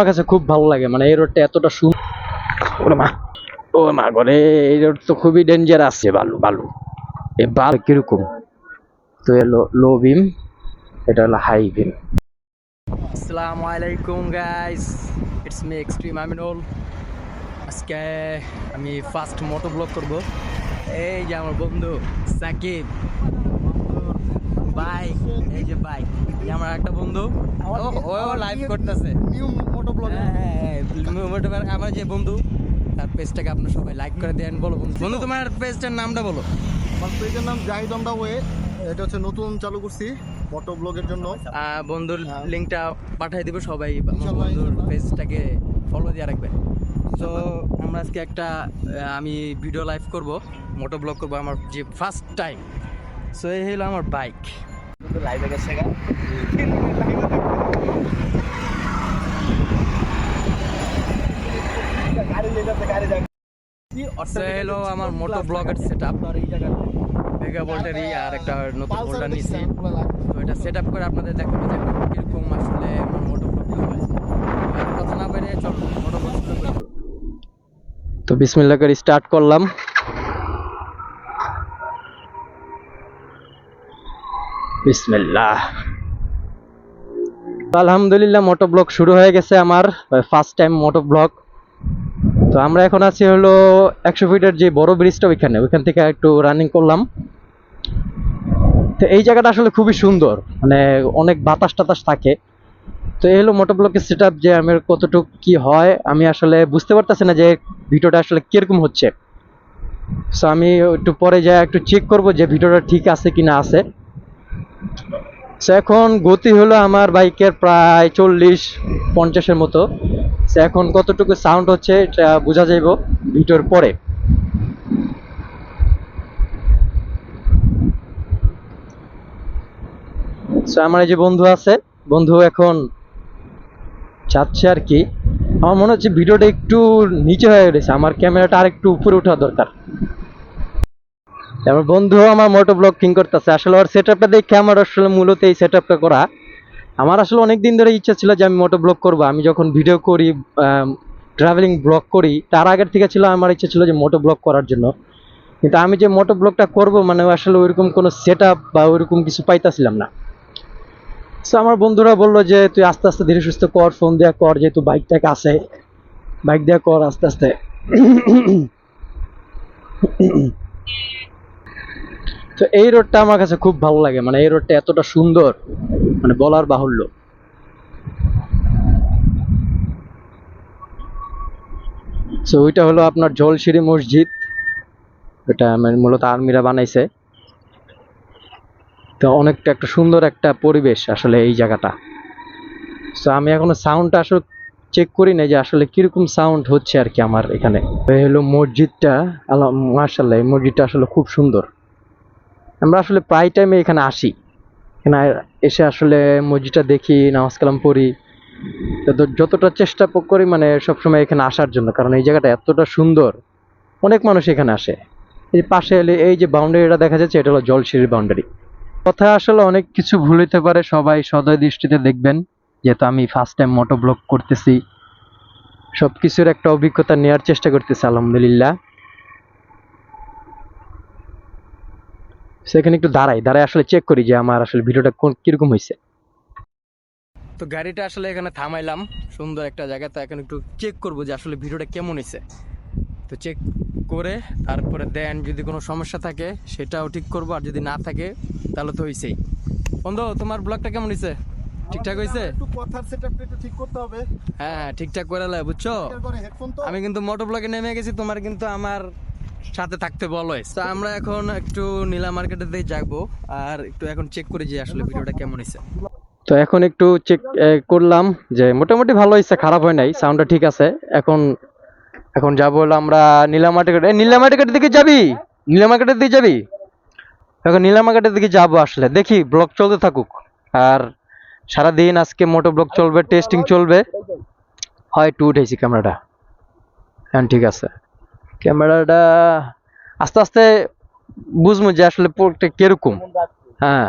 আমার কাছে খুব ভালো লাগে মানে এই রোডটা এতটা সুন্দর ওরে মা ও মা ঘরে এই রোড তো খুবই ডেঞ্জার আছে বালু বালু। এ বাল কীরকম? তো এলো লো বিম এটা হলো হাই বিম আসসালামু আলাইকুম guys it's me extreme Aminul আজকে আমি ফার্স্ট মোটো ব্লগ করব। এই যে আমার বন্ধু সাকিব। বাইক এই যে বাইক আমার একটা বন্ধু ও লাইভ করতেছে। নিউ মোটো ব্লগ হ্যাঁ, আমার যে বন্ধু তার পেজটাকে আপনার সবাই লাইক করে দেন বলো বন্ধু। তোমার পেজটার নামটা বলো। আমার পেজের নাম জাহিদ ওয়ে এটা হচ্ছে নতুন চালু করছি ব্লগের জন্য। বন্ধুর হ্যাঁ। লিঙ্কটা পাঠিয়ে দিব সবাই বন্ধুর পেজটাকে ফলো দিয়ে রাখবেন। তো আমরা আজকে একটা আমি ভিডিও লাইভ করব মোটো ব্লগ করব আমার যে ফার্স্ট টাইম সো এই হলো আমার বাইক লাইভে গেছে হলো আমার মোটো ব্লগের সেট আপ মেগা ভোল্টেরই আর একটা নতুন বোল্ডার নিচ্ছি তো এটা সেট আপ করে আপনাদের দেখাবো যে কীরকম আসলে আমার মোটো হয় কথা না বেরিয়ে চল মোটো ব্লগ তো বিসমিল্লাহ করে স্টার্ট করলাম। বিসমিল্লাহ। আলহামদুলিল্লাহ, মোটো ব্লগ শুরু হয়ে গেছে আমার ফার্স্ট টাইম মোটো ব্লগ। তো আমরা এখন আছি হলো একশো ফিটের যে বড় ব্রিজটা ওইখানে, ওইখান থেকে একটু রানিং করলাম। তো এই জায়গাটা আসলে খুবই সুন্দর মানে অনেক বাতাস টাতাস থাকে। তো এই হলো মোটো ব্লকের সেট আপ যে আমার কতটুকু কি হয়, আমি আসলে বুঝতে পারতেছি না যে ভিডিওটা আসলে কীরকম হচ্ছে। সো আমি একটু পরে যাই, একটু চেক করব যে ভিডিওটা ঠিক আছে কি না আছে। এখন গতি হলো আমার বাইকের প্রায় চল্লিশ, পঞ্চাশের মতো। এখন কতটুকু সাউন্ড হচ্ছে এটা বোঝা যাইব ভিডিওর পরে। আমার যে বন্ধু আছে, বন্ধু এখন চাচ্ছে আর কি। আমার মনে হচ্ছে ভিডিওটা একটু নিচে হয়ে গেছে, আমার ক্যামেরাটা আর একটু উপরে ওঠা দরকার। আমার বন্ধু আমার মোটো ব্লগ কিং করতেছে। আসলে ওর সেট আপটা দেখে আমার আসলে মূলত এই সেট আপটা করা। আমার আসলে অনেক দিন ধরে ইচ্ছা ছিল যে আমি মোটো ব্লগ করব। আমি যখন ভিডিও করি ট্রাভেলিং ব্লগ করি, তার আগের থেকে ছিল আমার ইচ্ছা ছিল যে মোটো ব্লগ করার জন্য। কিন্তু আমি যে মোটো ব্লগটা করব মানে আসলে ওইরকম কোনো সেট আপ বা ওইরকম কিছু পাইতাছিলাম না। সো আমার বন্ধুরা বলল যে, তুই আস্তে আস্তে ধীরে সুস্থ কর ফোন দেওয়া কর, যেহেতু বাইকটাকে আসে বাইক দেওয়া কর আস্তে আস্তে। তো এই রোডটা আমার কাছে খুব ভালো লাগে। মানে এই রোডটা এতটা সুন্দর মানে বলার বাহুল্য। তো ওইটা হলো আপনার জলশিরি মসজিদ। এটা মানে মূলত আর্মিরা বানাইছে। তো অনেকটা একটা সুন্দর একটা পরিবেশ আসলে এই জায়গাটা। তো আমি এখনও সাউন্ডটা আসলে চেক করি না যে আসলে কীরকম সাউন্ড হচ্ছে আর কি আমার এখানে। হলো মসজিদটা, আল্লাহ মার্শাল্লাহ এই মসজিদটা আসলে খুব সুন্দর। আমরা আসলে প্রায় টাইমে এখানে আসি। এখানে এসে আসলে মসজিদটা দেখি, নামাজ কালাম পড়ি। যতটা চেষ্টা করি মানে সবসময় এখানে আসার জন্য, কারণ এই জায়গাটা এতটা সুন্দর। অনেক মানুষ এখানে আসে। এই পাশে এলে এই যে বাউন্ডারিটা দেখা যাচ্ছে, এটা হলো জলসিঁড়ির বাউন্ডারি কথা আসলে অনেক কিছু ভুল হইতে পারে, সবাই সদয় দৃষ্টিতে দেখবেন। যেহেতু আমি ফার্স্ট টাইম মোটো ব্লগ করতেছি। সব কিছুর একটা অভিজ্ঞতা নেওয়ার চেষ্টা করতেছি, আলহামদুলিল্লাহ। সেখানে একটু দাঁড়াই দাঁড়াই আসলে চেক করি যে আমার আসলে ভিডিওটা কোন কীরকম হয়েছে তো গাড়িটা আসলে এখানে থামাইলাম সুন্দর একটা জায়গা তো এখন একটু চেক করব যে আসলে ভিডিওটা কেমন হয়েছে তো চেক করে তারপরে দেন যদি কোনো সমস্যা থাকে সেটাও ঠিক করব আর যদি না থাকে তাহলে তো হয়েছেই বন্ধু তোমার ব্লগটা কেমন হয়েছে ঠিকঠাক হয়েছে একটু কথার সেটআপটা একটু ঠিক করতে হবে। হ্যাঁ হ্যাঁ ঠিকঠাক করে লাই বুঝছ? আমি কিন্তু মোটর ব্লগে নেমে গেছি তোমার কিন্তু আমার সাথে থাকতে বলো তো আমরা এখন একটু নীলা মার্কেটের দিকে যাব আর একটু এখন চেক করি যে আসলে ভিডিওটা কেমন হয়েছে। তো এখন একটু চেক করলাম যে মোটামুটি ভালো হয়েছে, খারাপ হয় নাই সাউন্ডটা ঠিক আছে। এখন এখন যাব হলো আমরা নীলা মার্কেট নীলা মার্কেটের দিকে যাবি? নীলা মার্কেটের দিকে যাবি? এখন নীলা মার্কেটের দিকে যাব আসলে। দেখি ব্লগ চলতে থাকুক। আর সারাদিন আজকে মোটো ব্লগ চলবে টেস্টিং চলবে। হয় একটু উঠেছি ক্যামেরাটা। হ্যাঁ ঠিক আছে। ক্যামেরাটা আস্তে আস্তে বুঝব যে আসলে পোর্টটা কীরকম। হ্যাঁ।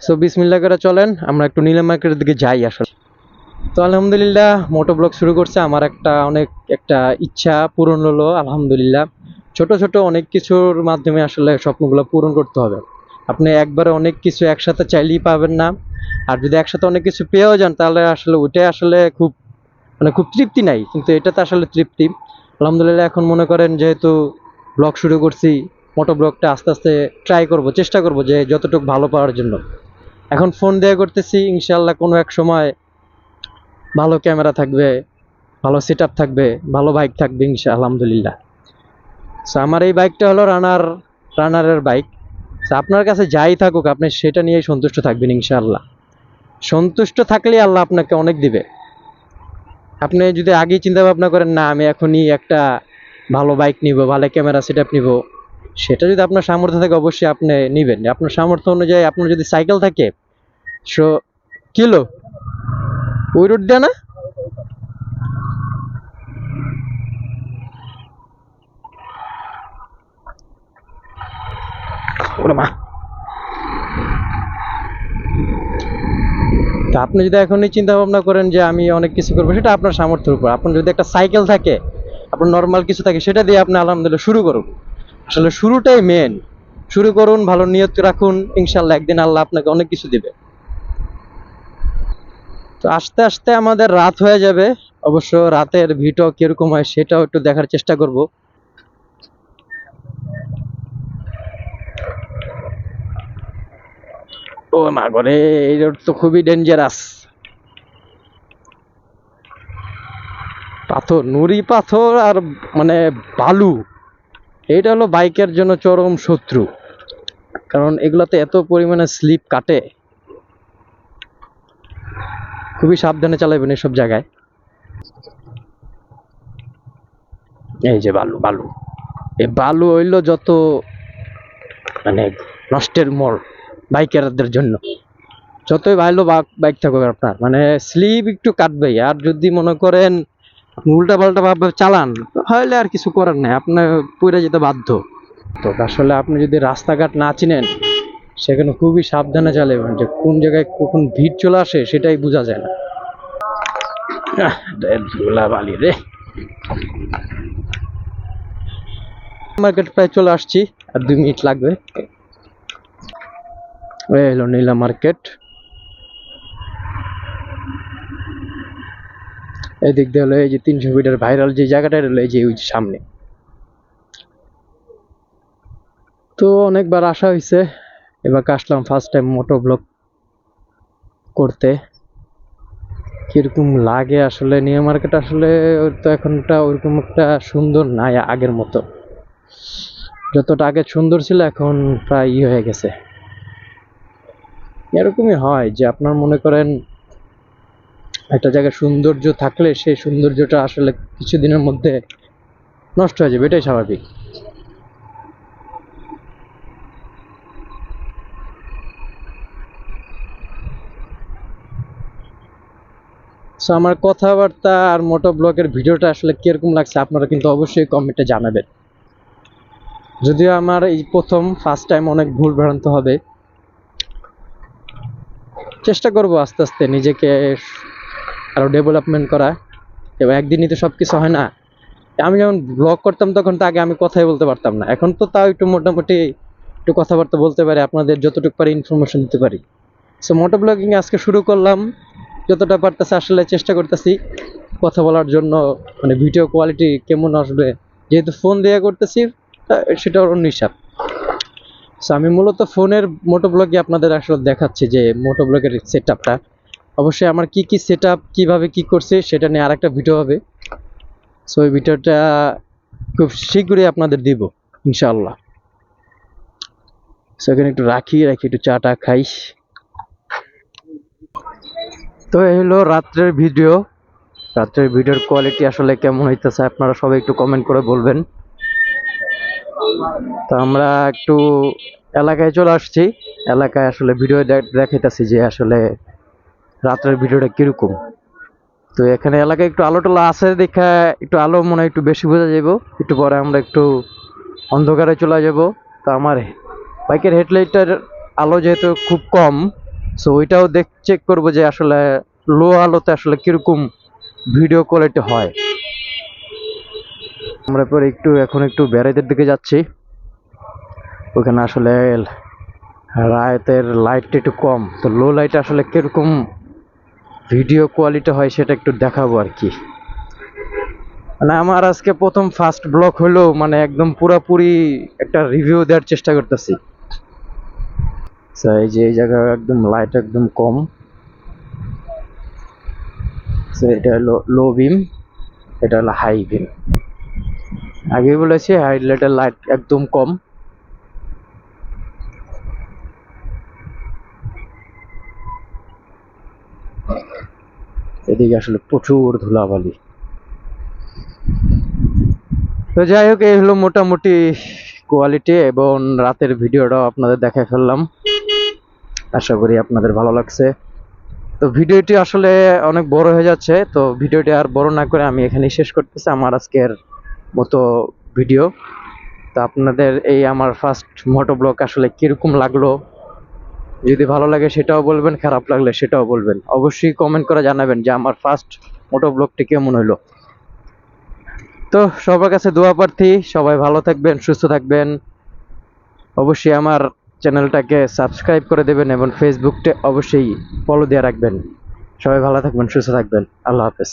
সো বিসমিল্লাহ করে চলেন, আমরা একটু নীলা মার্কেটের দিকে যাই আসলে। তো আলহামদুলিল্লাহ, মোটো ব্লগ শুরু করছে। আমার একটা অনেক একটা ইচ্ছা পূরণ হলো, আলহামদুলিল্লাহ। ছোট ছোট অনেক কিছুর মাধ্যমে আসলে স্বপ্নগুলো পূরণ করতে হবে। আপনি একবারে অনেক কিছু একসাথে চাইলেই পাবেন না। আর যদি একসাথে অনেক কিছু পেয়েও যান, তাহলে আসলে ওইটাই আসলে খুব মানে খুব তৃপ্তি নাই। কিন্তু এটাতে আসলে তৃপ্তি। আলহামদুলিল্লাহ, এখন মনে করেন যেহেতু ব্লগ শুরু করছি, মোটো ব্লগটা আস্তে আস্তে ট্রাই করব, চেষ্টা করব যে যতটুকু ভালো পাওয়ার জন্য। এখন ফোন দিয়ে করতেছি ইনশাল্লাহ কোনো এক সময় ভালো ক্যামেরা থাকবে, ভালো সেট থাকবে, ভালো বাইক থাকবে ইনশা আলহামদুলিল্লাহ। সো আমার এই বাইকটা হলো রানার রানারের বাইক সো আপনার কাছে যাই থাকুক, আপনি সেটা নিয়েই সন্তুষ্ট থাকবেন ইনশাআল্লাহ। সন্তুষ্ট থাকলেই আল্লাহ আপনাকে অনেক দিবে। আপনি যদি আগেই চিন্তা ভাবনা করেন, না, আমি এখনই একটা ভালো বাইক নিব, ভালো ক্যামেরা সেট আপ নিব, সেটা যদি আপনার সামর্থ্য থাকে, অবশ্যই আপনি নেবেন। আপনার সামর্থ্য অনুযায়ী আপনার যদি সাইকেল থাকে সো কিলো ওই রোড দেয় না? ওরে মা। তা আপনি যদি এখনই চিন্তা ভাবনা করেন যে আমি অনেক কিছু করব, সেটা আপনার সামর্থ্যের উপর। আপনার যদি একটা সাইকেল থাকে, আপনার নর্মাল কিছু থাকে, সেটা দিয়ে আপনি আলহামদুলিল্লাহ শুরু করুন। আসলে শুরুটাই মেন শুরু করুন, ভালো নিয়ত রাখুন ইনশাল্লাহ একদিন আল্লাহ আপনাকে অনেক কিছু দিবে। তো আস্তে আস্তে আমাদের রাত হয়ে যাবে। অবশ্য রাতের ভিডিও কীরকম হয় সেটাও একটু দেখার চেষ্টা করব। ও মা গরে এই রোড তো খুবই ডেঞ্জারাস পাথর, নুড়ি পাথর আর মানে বালু এটা হলো বাইকের জন্য চরম শত্রু। কারণ এগুলাতে এত পরিমাণে স্লিপ কাটে। খুবই সাবধানে চালাবেন এসব জায়গায়। এই যে বালু বালু। এই বালু হইল যত মানে নষ্টের মোড়। বাইকারদের জন্য। যতই ভালো বাইক থাকবে আপনার মানে স্লিপ একটু কাটবেই। আর যদি মনে করেন উল্টা পাল্টা ভাবে চালান হইলে আর কিছু করার নাই। আপনার পড়ে যেতে বাধ্য। তো আসলে আপনি যদি রাস্তাঘাট না চিনেন, সেখানে খুবই সাবধানে চালাবেন। যে কোন জায়গায় কখন ভিড় চলে আসে, সেটাই বোঝা যায় না। মার্কেট প্রায় চলে আসছি, আর দুই মিনিট লাগবে। এই হলো নীলা মার্কেট। এদিক দিয়ে হলো এই যে তিনশো ফিটের ভাইরাল যে জায়গাটা হলো এই যে ওই সামনে। তো অনেকবার আসা হয়েছে, এবার আসলাম ফার্স্ট টাইম মোটো ব্লগ করতে। কীরকম লাগে আসলে নিউ মার্কেট আসলে তো এখনটা ওরকম একটা সুন্দর নাই আগের মতো। যতটা আগে সুন্দর ছিল, এখন প্রায় ই হয়ে গেছে। এরকমই হয় যে আপনার মনে করেন একটা জায়গায় সৌন্দর্য থাকলে সেই সৌন্দর্যটা আসলে কিছুদিনের মধ্যে নষ্ট হয়ে যাবে, এটাই স্বাভাবিক। সো আমার কথাবার্তা আর মোটো ব্লগের ভিডিওটা আসলে কীরকম লাগছে আপনারা কিন্তু অবশ্যই কমেন্টে জানাবেন। যদিও আমার এই প্রথম ফার্স্ট টাইম অনেক ভুল ভ্রান্ত হবে। চেষ্টা করব আস্তে আস্তে নিজেকে আরও ডেভেলপমেন্ট করা। এবং একদিনই তো সব কিছু হয় না। আমি যখন ব্লগ করতাম তখন তো আগে আমি কথাই বলতে পারতাম না। এখন তো তাও একটু মোটামুটি একটু কথাবার্তা বলতে পারি, আপনাদের যতটুকু পারি ইনফরমেশন দিতে পারি। সো মোটো ব্লগিং আজকে শুরু করলাম। যতটা পারতেছে আসলে চেষ্টা করতেছি কথা বলার জন্য মানে ভিডিও কোয়ালিটি কেমন আসবে, যেহেতু ফোন দিয়ে করতেছি সেটা অন্য হিসাব। সো আমি মূলত ফোনের মোটো ব্লগে আপনাদের আসলে দেখাচ্ছি যে মোটো ব্লগের সেট আপটা অবশ্যই আমার কি কি সেট আপ কীভাবে কী করছে, সেটা নিয়ে আরেকটা ভিডিও হবে। সো ওই ভিডিওটা খুব শীঘ্রই আপনাদের দিব, ইনশাআল্লাহ। সো এখানে একটু রাখি রাখি, একটু চা টা খাই। তো এই হলো রাত্রের ভিডিও রাত্রের ভিডিওর কোয়ালিটি আসলে কেমন হইতেছে, আপনারা সবাই একটু কমেন্ট করে বলবেন। তো আমরা একটু এলাকায় চলে আসছি। এলাকায় আসলে ভিডিও দেখাইতেছি যে আসলে রাত্রের ভিডিওটা কীরকম। তো এখানে এলাকায় একটু আলো টালো আছে দেখে, একটু আলো মনে হয় একটু বেশি বোঝা যাব একটু পরে আমরা একটু অন্ধকারে চলে যাব। তো আমার বাইকের হেডলাইটটার আলো যেহেতু খুব কম সো ওইটাও দেখ চেক করব যে আসলে লো আলোতে আসলে কীরকম ভিডিও কোয়ালিটি হয়। আমরা পরে একটু, এখন একটু বেড়াইদের দিকে যাচ্ছি। ওখানে আসলে রায়তের লাইটটা একটু কম। তো লো লাইট আসলে কীরকম ভিডিও কোয়ালিটি হয় সেটা একটু দেখাবো আর কি। মানে আমার আজকে প্রথম ফার্স্ট ব্লগ হলো মানে একদম পুরাপুরি একটা রিভিউ দেওয়ার চেষ্টা করতেছি। এই যে, এই জায়গায় একদম লাইট একদম কম। এটা হলো লো বিম এটা হলো হাই বিম আগে বলেছি হাইলাইটের লাইট একদম কম। এদিকে আসলে প্রচুর ধুলাবালি। তো যাই হোক, এই হলো মোটামুটি কোয়ালিটি এবং রাতের ভিডিওটাও আপনাদের দেখা ফেললাম। আশা করি আপনাদের ভালো লাগছে। তো ভিডিওটি আসলে অনেক বড় হয়ে যাচ্ছে, তো ভিডিওটি আর বড় না করে আমি এখানেই শেষ করতেছি। আমার আজকের মতো ভিডিও। তো আপনাদের এই আমার ফার্স্ট মোটো ব্লগ আসলে কীরকম লাগল? যদি ভালো লাগে সেটাও বলবেন, খারাপ লাগলে সেটাও বলবেন। অবশ্যই কমেন্ট করে জানাবেন যে আমার ফার্স্ট মোটো ব্লগটি কেমন হলো তো সবার কাছে দোয়া প্রার্থী, সবাই ভালো থাকবেন, সুস্থ থাকবেন। অবশ্যই আমার চ্যানেলটাকে সাবস্ক্রাইব করে দেবেন এবং ফেসবুকটা অবশ্যই ফলো দিয়ে রাখবেন। সবাই ভালো থাকবেন, সুস্থ থাকবেন। আল্লাহ হাফেজ।